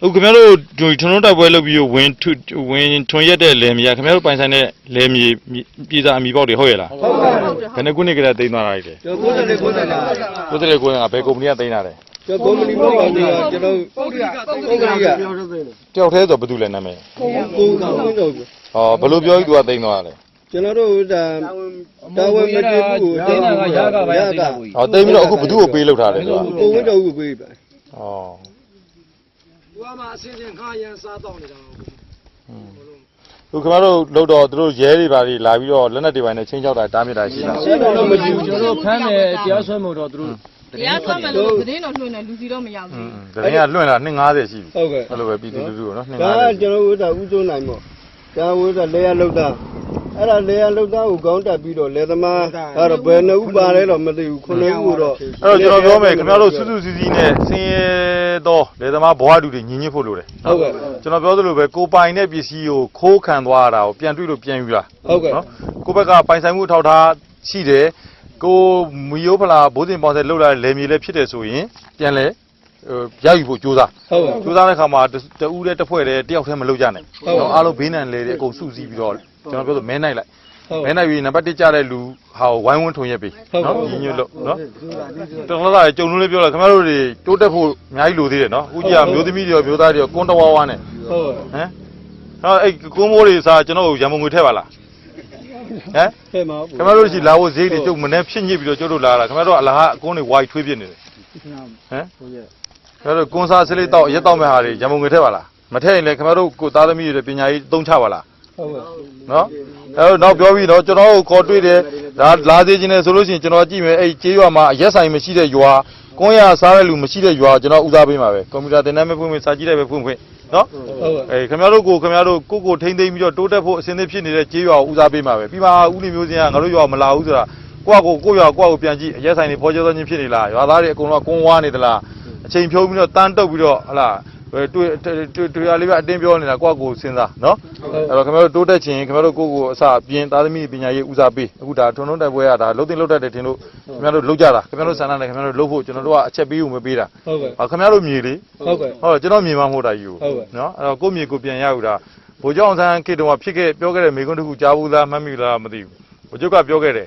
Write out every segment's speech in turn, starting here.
ဟုတ်ခင်ဗျားတို့ဒီထွန်းထွန်းတိုက်ပွဲလုပ်ပြီးတော့ဝင်ထွဝင်ထွန်ရက်တဲ့လယ်မြေကခင်ဗျားတို့ပိုင်ဆိုင်တဲ့လယ်မြေပြည်စာအမိပေါက်တွေဟုတ်ရဲ့လားဟုတ်ကဲ့ဘယ်နှစ်ခုနှစ်ကလေးသိမ်းသွားတာလဲကျွန်တော်90နဲ့90နဲ့ကိုယ်တည်းကိုယ်ကဘယ်ကုမ္ပဏီကသိမ်းတာလဲကျွန်တော်ကုမ္ပဏီဘောကောင်တွေကကျွန်တော်ပုဂ္ဂလိကပုဂ္ဂလိကတယောက်တည်းဆိုဘယ်သူလဲနာမည်ကိုကိုကိုတော့ဟောဘယ်လိုပြောပြီးသူကသိမ်းသွားတာလဲကျွန်တော်တို့ဒါတာဝန်မတည်ဘူးကိုဒိန်းနာကရကပါရသိတာကိုကြီးဟောသိမ်းပြီးတော့အခုဘယ်သူ့ကိုပေးလောက်ထားလဲသူကကိုဝင်းတော်ကိုပေးပါဟော သူကမှအစင်းစင်းခါရန်စားတော့နေတာသူခင်ဗျားတို့လောက်တော့သူတို့ရဲတွေပါတွေလာပြီးတော့လက်နက်တွေပိုင်းနဲ့ချင်းချောက်တာတားမြစ်တာရှိလားရှင်းတော့မကြည့်ဘူးကျွန်တော်တို့ဖမ်းတယ်တရားစွဲမှုတော့သူတို့တရားသွားမယ်လို့သတင်းတော်လွှင့်တယ်လူစီတော့မရောက်ဘူးတရင်ကလွှင့်လာ250ရှိပြီဟုတ်ကဲ့အဲ့လိုပဲပြည်သူလူထုကိုနော်ဒါ250ကျွန်တော်တို့ဒါဥဆုံးနိုင်မို့ဒါဝိဒါလေရလောက်တာ အဲ့ဒါလေရလောက်တာကိုကောင်းတက်ပြီးတော့လေသမားအဲ့တော့ဘယ်နှဦးပါလဲတော့မသိဘူးခုနှစ်ဦးတော့အဲ့တော့ကျွန်တော်ပြောမယ်ခင်ဗျားတို့စုစုစည်းစည်းနဲ့ဆင်းရဲသောလေသမားဘဝတူတွေညီညွတ်ဖို့လိုတယ်ဟုတ်ကဲ့ကျွန်တော်ပြောသလိုပဲကိုပိုင်တဲ့ပစ္စည်းကိုခိုးခံသွားရတာကိုပြန်တွေ့လို့ပြန်ယူလာဟုတ်ကဲ့နော်ကိုဘက်ကပိုင်ဆိုင်မှုအထောက်ထားရှိတယ်ကိုမီယိုဖလာဘိုးစင်ပေါင်းဆက်လောက်လာတဲ့လယ်မြေလည်းဖြစ်တယ်ဆိုရင်ပြန်လဲဟို ရယူဖို့ကြိုးစားဟုတ်ကဲ့ကြိုးစားတဲ့ခါမှာတတဦးတည်းတစ်ဖွဲ့တည်းတယောက်တည်းမလုပ်ကြနဲ့ဟုတ်ကဲ့နော်အားလုံးဘေးနံလေတွေအကုန်စုစည်းပြီးတော့ကျွန်တော်ပြောဆိုမဲနိုင်လိုက်ဟုတ်မဲနိုင်ပြီးနံပါတ်1ကြတဲ့လူဟာကိုဝိုင်းဝန်းထုံရက်ပြီဟုတ်ကဲ့နော်ညီညွတ်လို့နော်တော်တော်လာကြုံလို့လေးပြောလိုက်ခင်ဗျားတို့တွေတိုးတက်ဖို့အများကြီးလိုသေးတယ်နော်အခုကြီးကမျိုးသမီးတွေရောမျိုးသားတွေရောကွန်းတဝါဝါနဲ့ဟုတ်ကဲ့ဟမ်ဟောအဲ့ကွန်းမိုးတွေစားကျွန်တော်တို့ရံမုံငွေထည့်ပါလားဟမ်ဖဲ့မှာဘူးခင်ဗျားတို့ရှိလာဖို့ဈေးတွေကျုပ်မနေ့ဖြစ်ညစ်ပြီးတော့ကျုပ်တို့လာတာခင်ဗျားတို့အလားအကွန်းတွေဝိုင်းထွေးပြစ်နေတယ်ဟမ် ခင်ဗျားတို့ကွန်းစားစလေးတော့ရက်တော့မဲ့ဟာတွေရံမုံငွေထည့်ပါလားမထည့်ရင်လည်းခင်ဗျားတို့ကိုသားသမီးတွေပညာရေးသုံးချပါလားဟုတ်ကဲ့နော်အဲတော့နောက်ပြောပြီးတော့ကျွန်တော်တို့ခေါ်တွေ့တယ်ဒါလာသေးခြင်းနဲ့ဆိုလို့ရှိရင်ကျွန်တော်ကြည့်မယ်အဲ့ကျေးရွာမှာအရက်ဆိုင်မရှိတဲ့ရွာကွန်းရစားတဲ့လူမရှိတဲ့ရွာကျွန်တော်ဦးစားပေးမှာပဲကွန်ပျူတာသင်တန်းပဲဖွင့်ဖွင့်စာကြည့်လိုက်ပဲဖွင့်ဖွင့်နော်ဟုတ်ကဲ့အဲခင်ဗျားတို့ကိုခင်ဗျားတို့ကိုကိုထိမ့်သိမ့်ပြီးတော့တိုးတက်ဖို့အစင်းသစ်ဖြစ်နေတဲ့ကျေးရွာကိုဦးစားပေးမှာပဲပြီးမှဦးနေမျိုးစင်းကငါတို့ရွာမလာဘူးဆိုတာကိုယ့်ကိုကိုယ့်ရွာကိုယ့်ကိုပြန်ကြည့်အရက်ဆိုင်တွေဖော်ကျသောခြင်းဖြစ်နေလားရွာသားတွေအကုန်လုံးကကွန်းဝါနေသလား အချိန်ဖြုံးပြီးတော့တန်းတုပ်ပြီးတော့ဟလာတွေ့တွေ့တွေ့ရလေးပဲအတင်းပြောနေတာကိုယ့်ကိုစဉ်းစားနော်အဲ့တော့ခင်ဗျားတို့တိုးတက်ခြင်းခင်ဗျားတို့ကိုယ့်ကိုယ်အစအပြင်သားသမီးပညာရေးဦးစားပေးအခုဒါထုံထုံတိုက်ပွဲရတာလုံးတင်လုံးတက်တယ်ထင်လို့ခင်ဗျားတို့လုံးကြတာခင်ဗျားတို့ဆန္ဒနဲ့ခင်ဗျားတို့လုံးဖို့ကျွန်တော်တို့ကအချက်ပေးဦးမပေးတာဟုတ်ကဲ့ဟာခင်ဗျားတို့မြေလေဟုတ်ကဲ့ဟုတ်ကျွန်တော်မြေမမဟုတ်တာယူဟုတ်ကဲ့နော်အဲ့တော့ကိုယ့်မြေကိုပြန်ရယူတာဘိုးကျောင်းဆန်းခေတ္တကဖြစ်ခဲ့ပြောခဲ့တဲ့မိကွန်းတစ်ခုကြားဘူးလားမှတ်မိလားမသိဘူးဘိုးကျော်ကပြောခဲ့တယ်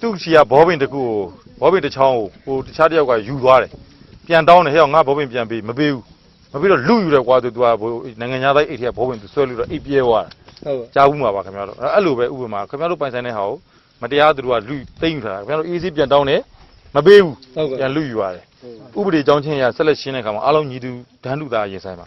သူ့ချီကဘောပင်တစ်ခုကိုဘောပင်တစ်ချောင်းကိုဟိုတခြားတစ်ယောက်ကယူသွားတယ် ပြန်တောင်းတယ်ဟဲ့ငါဘောပင်ပြန်ပေးမပေးဘူးမပေးတော့လူယူတယ်ကွာသူကဘိုးနိုင်ငံသားတိုင်းအိတ်ထဲကဘောပင်သူဆွဲလို့တော့အိတ်ပြဲသွားတယ်ဟုတ်ကဲ့ကြားဘူးမှာပါခင်ဗျားတို့အဲ့အဲ့လိုပဲဥပမာခင်ဗျားတို့ပိုင်ဆိုင်တဲ့ဟာကိုမတရားသူတို့ကလူသိမ့်ယူထားတာခင်ဗျားတို့အေးဆေးပြန်တောင်းတယ်မပေးဘူးဟုတ်ကဲ့ပြန်လူယူရတယ်ဥပဒေကြောင်းချင်းရဆက်လက်ရှင်းတဲ့အခါမှာအားလုံးညီသူဒန်းလူသားရင်ဆိုင်ပါ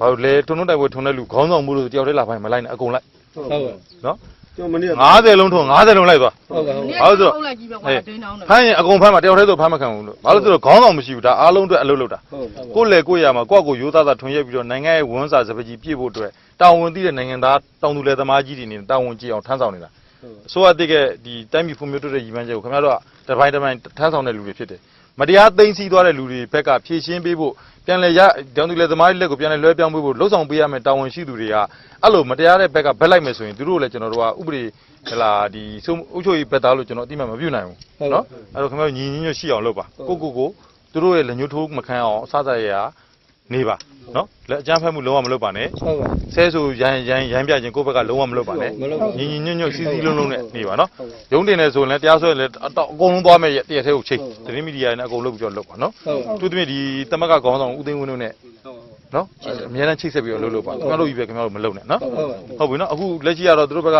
ဘာလို့လဲထုံထုံတိုက်ပွဲထုံတဲ့လူခေါင်းဆောင်မှုလို့တယောက်တည်းလာပိုင်းမလိုက်နဲ့အကုန်လိုက်ဟုတ်ကဲ့နော် ကျွန်တော်မနေ့က90လုံးထုံ90လုံးလိုက်သွားဟုတ်ကဲ့ဟုတ်နေ့ကဲ့ကဆုံးလိုက်ကြီးပဲကွာဒင်းတောင်းတယ်ဖမ်းရင်အကုန်ဖမ်းမှာတယောက်တည်းဆိုဖမ်းမခံဘူးလို့ဘာလို့လဲဆိုတော့ခေါင်းဆောင်မရှိဘူးဒါအားလုံးအတွက်အလုပ်လုပ်တာဟုတ်ကဲ့ကိုယ့်လေကိုယ့်ရမှာကိုယ့်ကိုယ်ရိုးသားသားထွန်ရက်ပြီးတော့နိုင်ငံရဲ့ဝန်စာစပကြီးပြည့်ဖို့အတွက်တာဝန်သိတဲ့နိုင်ငံသားတောင်သူလယ်သမားကြီးတွေနေတာဝန်ကြည့်အောင်ထမ်းဆောင်နေတာအစိုးရတိကဒီတိုင်းပြည်ဖွံ့ဖြိုးတိုးတက်ရည်မှန်းချက်ကိုခင်ဗျားတို့ကတပိုင်းတပိုင်းထမ်းဆောင်တဲ့လူတွေဖြစ်တယ်။ မတရားသိမ်းဆည်းသွားတဲ့လူတွေဘက်ကဖြည့်ရှင်းပေးဖို့ပြန်လဲရတောင်သူလေသမားတွေလက်ကိုပြန်လဲလွှဲပြောင်းပေးဖို့လှုပ်ဆောင်ပေးရမယ်တာဝန်ရှိသူတွေကအဲ့လိုမတရားတဲ့ဘက်ကဘက်လိုက်မယ်ဆိုရင်သူတို့လည်းကျွန်တော်တို့ကဥပဒေဟလာဒီဆုံးအုပ်ချုပ်ရေးဘက်သားလို့ကျွန်တော်အတိအမှတ်မပြုနိုင်ဘူးနော်အဲ့တော့ခင်ဗျားတို့ညီညီညွတ်ရှိအောင်လုပ်ပါကိုကိုကိုသူတို့ရဲ့လက်ညှိုးထိုးမခံအောင်အစစရရ နေပါနော်လက်အကြမ်းဖက်မှုလုံးဝမလုပ်ပါနဲ့ဟုတ်ပါဆဲဆိုရိုင်းရိုင်းရိုင်းပြခြင်းကိုယ့်ဘက်ကလုံးဝမလုပ်ပါနဲ့ညီညီညွတ်ညွတ်စီစီလုံးလုံးနဲ့နေပါနော်ရုံးတင်နေဆိုရင်လည်းတရားစွဲလည်းအတော့အကုန်လုံးသွားမယ်ရဲ့တရားထဲကိုချိန်သတင်းမီဒီယာနဲ့အကုန်လုပ်ပြီးတော့လုပ်ပါနော်သူသမီးဒီတမကခေါင်းဆောင်ဦးသိန်းဝင်းတို့နဲ့နော်အများနဲ့ချိတ်ဆက်ပြီးတော့လုပ်လို့ပါကျွန်တော်တို့ကြီးပဲခင်ဗျားတို့မလုပ်နဲ့နော်ဟုတ်ပြီနော်အခုလက်ရှိကတော့တို့ဘက်က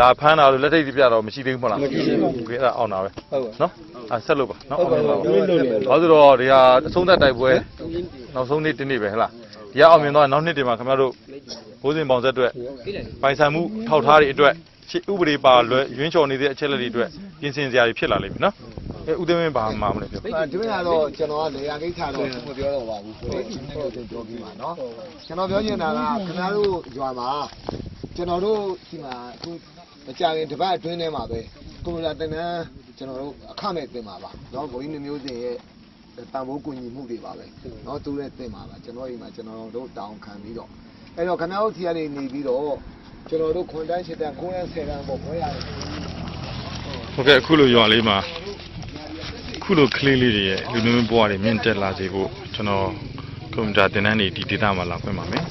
လာဖမ်းတာလို့လက်ထိပ်ပြတော့မရှိသေးဘူးမလားမရှိသေးဘူးခင်ဗျာအောင်တာပဲနော်အဲဆက်လုပ်ပါနော်ဟုတ်ပါဘူးဘာလို့လဲဆိုတော့ဒီဟာအဆုံးသက်တိုက်ပွဲ နောက်ဆုံးနေ့တစ်နေ့ပဲဟဲ့လားဒီကအောင်မြင်တော့နောက်နှစ်တွေမှာခင်ဗျားတို့ဘိုးစင်ပေါင်ဆက်အတွက်ပိုင်ဆိုင်မှုထောက်ထားတွေအတွက်ရှေ့ဥပဒေပါလွယ်ရွင်းချော်နေတဲ့အချက်လက်တွေအတွက်ပြင်ဆင်စရာတွေဖြစ်လာလိမ့်မယ်နော်အဲဦးသိန်းမင်းဘာမှမလဲပြောဒီမှာတော့ကျွန်တော်ကလေယာကိစ္စတော့မပြောတော့ပါဘူးကိုယ်ဒီနေ့တော့ပြောပြီးပါနော်ကျွန်တော်ပြောချင်တာကခင်ဗျားတို့ရွာမှာကျွန်တော်တို့ဒီမှာအခုမကြခင်တပတ်အတွင်းထဲမှာပဲကိုလာတနန်းကျွန်တော်တို့အခမဲ့တင်ပါပါနော်ဘိုးကြီးမျိုးစင်ရဲ့ တန်ဖိုးကူညီမှုတွေပါပဲနော်သူလည်းတင်ပါပါကျွန်တော်အိမ်မှာကျွန်တော်တို့တောင်းခံပြီးတော့အဲ့တော့ခင်ဗျားတို့ထီကနေနေပြီးတော့ကျွန်တော်တို့ခွန်တန်းရှစ်တန်း9ရက်10တန်းပေါ့ဘွဲရတယ်ဟုတ်ကဲ့အခုလိုရွာလေးမှာအခုလိုကလေးလေးတွေရဲ့လူမျိုးဘဝတွေမြင့်တက်လာစေဖို့ကျွန်တော်ကွန်ပျူတာသင်တန်းတွေဒီဒေတာမှာလာဖွင့်ပါမယ်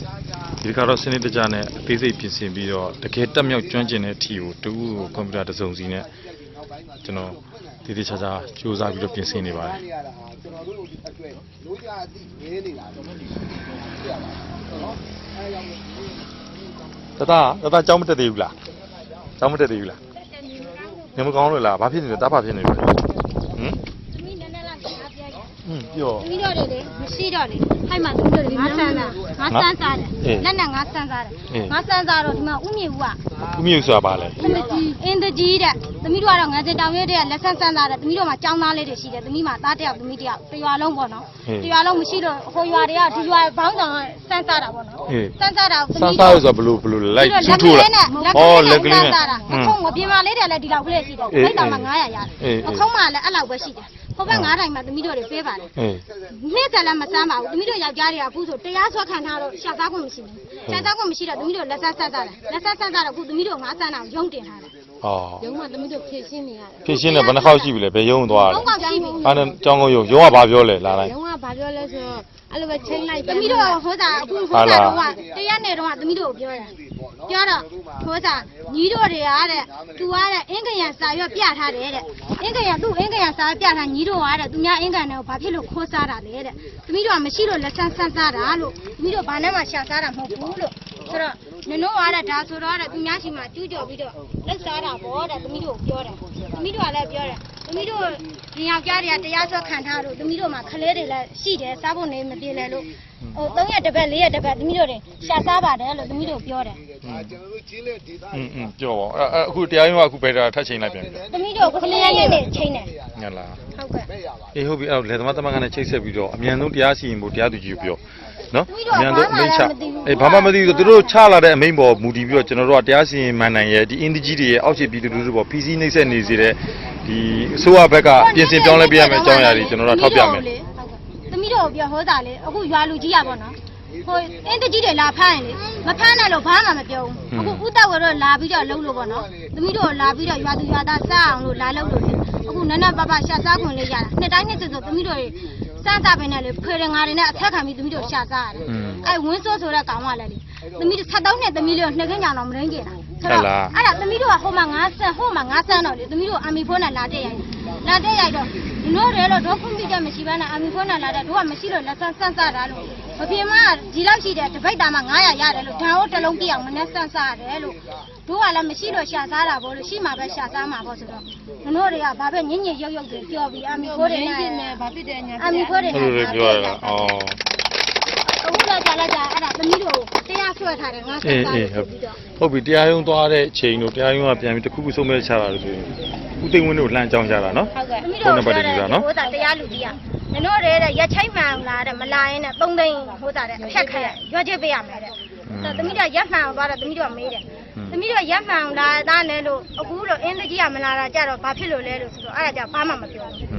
ဒီတစ်ခါတော့စနစ်တကျနဲ့အသေးစိတ်ပြင်ဆင်ပြီးတော့တကယ်တက်မြောက်ကျွမ်းကျင်တဲ့အထီကိုတူကိုကွန်ပျူတာတစ်စုံစီနဲ့ကျွန်တော် ဒီဒီချာချာစူးစမ်းပြီးတော့ပြင်ဆင်နေပါတယ်ကျွန်တော်တို့အတွက်လိုကြအသိနေနေတာတော့ဒီပြရပါတော့အဲရောက်တတတတကြောင်းမတက်သေးဘူးလားကြောင်းမတက်သေးဘူးလားနေမကောင်းလို့လားဘာဖြစ်နေလဲတားဘာဖြစ်နေလဲဟမ် သမီးနည်းနည်းလောက်ကြားပြ ရဟင်းပြောသမီးတို့တွေလေမရှိတော့လေဖိုက်မှာသမီးတို့တွေငါဆန်းတာငါဆန်းစားတယ်အေးလက်နဲ့ငါဆန်းစားတယ်အေးငါဆန်းစားတော့ဒီမှာဥမြေဘူးကဦးမြင့်ဆိုတာဘာလဲသမီးကြီးအင်းတကြီးတဲ့သမီးတို့ကတော့ငါစင်တောင်ရဲတဲ့လက်ဆန်းဆန်းစားတယ်သမီးတို့မှာចောင်းသားလေးတွေရှိတယ်သမီးမှာသားတစ်ယောက်သမီးတစ်ယောက်တရွာလုံးပေါ့နော်တရွာလုံးမရှိတော့ဟိုရွာတွေကဒီရွာဘောင်းဆောင်ဆန်းစားတာပေါ့နော်ဆန်းစားတာစမ်းစားလို့ဆိုတာဘလို့ဘလို့လိုက်ဆူထိုးလားဩဩလလက်က်ကကလေးလေးနဲ့နဲ့မခုံမပြင်းမလေးတယ်လည်းဒီလောက်ကလေးရှိတယ်အေးအဲ့တောင်မှ900ရတယ်အေးမခုံးမှလည်းအဲ့လောက်ပဲရှိတယ် ဟိုဘက်9တိုင်မှာသမီးတို့တွေပေးပါတယ်အေးနေ့ကလည်းမစမ်းပါဘူးသမီးတို့ယောက်ျားတွေကအခုဆိုတရားစွဲခံထားတော့ရှာသားခွင့်မရှိဘူးရှာသားခွင့်မရှိတော့သမီးတို့လက်ဆက်ဆက်စားတယ်လက်ဆက်ဆက်စားတော့အခုသမီးတို့ငါးဆန်းတာကိုရုံတင်ထားတယ် ဩရုံးကသမီးတို့ဖြည့်ရှင်းနေရတယ်ဖြစ်ရှင်းတယ်ဘယ်နှခေါက်ရှိပြီလဲဘယ်ရုံသွားလဲဟုတ်ကောက်ရှိပြီအဲ့ဒါကြောင်းကုန်းရုံရုံကဘာပြောလဲလာလိုက် ရုံးကဘာပြောလဲဆိုတော့အဲ့လိုပဲချိန်လိုက်သမီးတို့ဟိုစားအခုဟိုစားတော့ကတရားနဲ့တော့သမီးတို့ကိုပြောတယ်ပြောတော့ဟိုစားညီတို့တွေကတဲ့သူကတဲ့အင်္ဂယံစာရွက်ပြထားတယ်တဲ့အင်္ဂယံသူ့အင်္ဂယံစာရွက်ပြထားညီတို့ကတဲ့သူများအင်္ဂယံတွေကိုဘာဖြစ်လို့ခိုးစားတာလဲတဲ့သမီးတို့ကမရှိလို့လက်ဆန်းဆန်းစားတာလို့သမီးတို့ဘာနဲ့မှရှာစားတာမဟုတ်ဘူးလို့ဆိုတော့ နင်တို့ကတဲ့ဒါဆိုတော့တဲ့သူများရှိမှကျူးကျော်ပြီးတော့လက်စားတာပေါ့တဲ့သမီးတို့ပြောတယ်သမီးတို့ကလည်းပြောတယ်သမီးတို့ဒီယောက်ျားတွေကတရားစွဲခံထားလို့သမီးတို့မှာခလဲတွေလည်းရှိတယ်စားဖို့နေမပြေလဲလို့ဟို3ရက်တစ်ပတ်4ရက်တစ်ပတ်သမီးတို့တွေရှာစားပါတယ်လို့သမီးတို့ပြောတယ် ကျွန်တော်တို့ကြီးလက်ဒေသ อืมอืมပြောပါအဲ့အဲ့အခုတရားရုံးကအခုဘယ်တာထပ်ချိန်လိုက်ပြန်ပြီ သမီးတို့ခလဲရက်နဲ့ချိန်တယ် ညလား ဟုတ်ကဲ့ အေးဟုတ်ပြီအဲ့တော့လေသမားတမန်ကလည်းချိတ်ဆက်ပြီးတော့အမြန်ဆုံးတရားစီရင်ဖို့တရားသူကြီးကိုပြော နော်အမြန်ဆုံးအမိန့်ချအေးဘာမှမသိဘူးသူတို့ချလာတဲ့အမိန့်ပေါ်မူတည်ပြီးတော့ကျွန်တော်တို့ကတရားစီရင်မှန်နိုင်ရဲ့ဒီအင်ဒီကြီးတွေရဲ့အောက်ခြေပြည်သူလူထုပေါ် PC နှိမ့်ဆက်နေစေတဲ့ဒီအစိုးရဘက်ကပြင်ဆင်ပြောင်းလဲပေးရမယ့်အကြောင်းအရာတွေကျွန်တော်တို့ကထောက်ပြမယ်သမီးတို့ကိုပြောဟောတာလေအခုရွာလူကြီးရပါတော့ဟိုအင်းတကြီးတွေလာဖမ်းရင်လေမဖမ်းနိုင်လို့ဘာမှမပြောဘူးအခုဥတောက်ကတော့လာပြီးတော့လှုပ်လို့ပေါ့နော်သမီးတို့လာပြီးတော့ရွာသူရွာသားစားအောင်လို့လာလှုပ်လို့လေအခုနန်းနန်းပပရှာစားခွင့်လေးရတာနှစ်တိုင်းနှစ်စစ်ဆိုသမီးတို့တွေ စမ်းစားပင်နဲ့လေဖေရင်ငါတွေနဲ့အထက်ခံပြီးသမီးတို့ရှာစားရတယ်အဲဝင်းစိုးဆိုတဲ့ကောင်ကလည်းလေသမီးတို့73နှစ်သမီးလေးကိုနှစ်ခင်းကြောင်တော့မရင်းကြတာအဲ့ဒါသမီးတို့ကဟိုမှာ9ဆန်းဟိုမှာ9ဆန်းတော့လေသမီးတို့အမီဖိုးနဲ့လာတက်ရိုက်လာတက်ရိုက်တော့တို့တယ်လို့တို့ခွင့်ပြုချက်မရှိဘဲနဲ့အမီဖိုးနဲ့လာတဲ့တို့ကမရှိလို့လက်ဆန်းဆန်းစားတာလို့မပြေမဒီလောက်ရှိတဲ့တပိတ်သားမှ900ရတယ်လို့ဓာတ်ဟုတ်တစ်လုံးပြအောင်မနဲ့ဆန်းစားရတယ်လို့ တို့ကလည်းမရှိလို့ရှာစားတာပေါ့လို့ရှိမှပဲရှာစားမှာပေါ့ဆိုတော့တို့တွေကဘာပဲညင်ညင်ရုပ်ရုပ်တွေပြောပြီးအမီဖိုးတွေနဲ့ဘာဖြစ်တယ်ညာအမီဖိုးတွေအဲ့နဲ့လိုတွေပြောရတာဩအခုတော့ကြာလာကြာအဲ့ဒါသမီးတို့တရားဆွဲထားတယ်ငါဆအေးန်းစားအေးတယ်ဟုတ်ပြီးတော့ဟုတ်ပြီတရားရုံးသွားတဲ့ချိန်တို့တရားရုံးကပြန်ပြီးတစ်ခုခုဆုံးမဲ့ချတာလို့ဆိုရင်ဦးသိန်းဝင်းတို့လှမ်းကြောင်းကြတာနော်ဟုတ်ကဲ့သမီးတို့ပြောတယ်ဟိုတာတရားလူကြီးอ่ะနင်တို့တဲ့ရက်ချိုက်မှန်လာတဲ့မလာရင်နဲ့3သိန်းဟိုတာတဲ့အဖြတ်ခက်ရွက်ချစ်ပေးရမယ်တဲ့သမီးတို့ရက်မှန်သွားတော့သမီးတို့မေးတယ် သမီးတို့ရက်မှန်လာသားလဲလို့အခုလို့အင်းတကြီးကမလာတာကြတော့ဘာဖြစ်လို့လဲလို့ဆိုတော့အဲ့ဒါကြဘာမှမပြောဘူး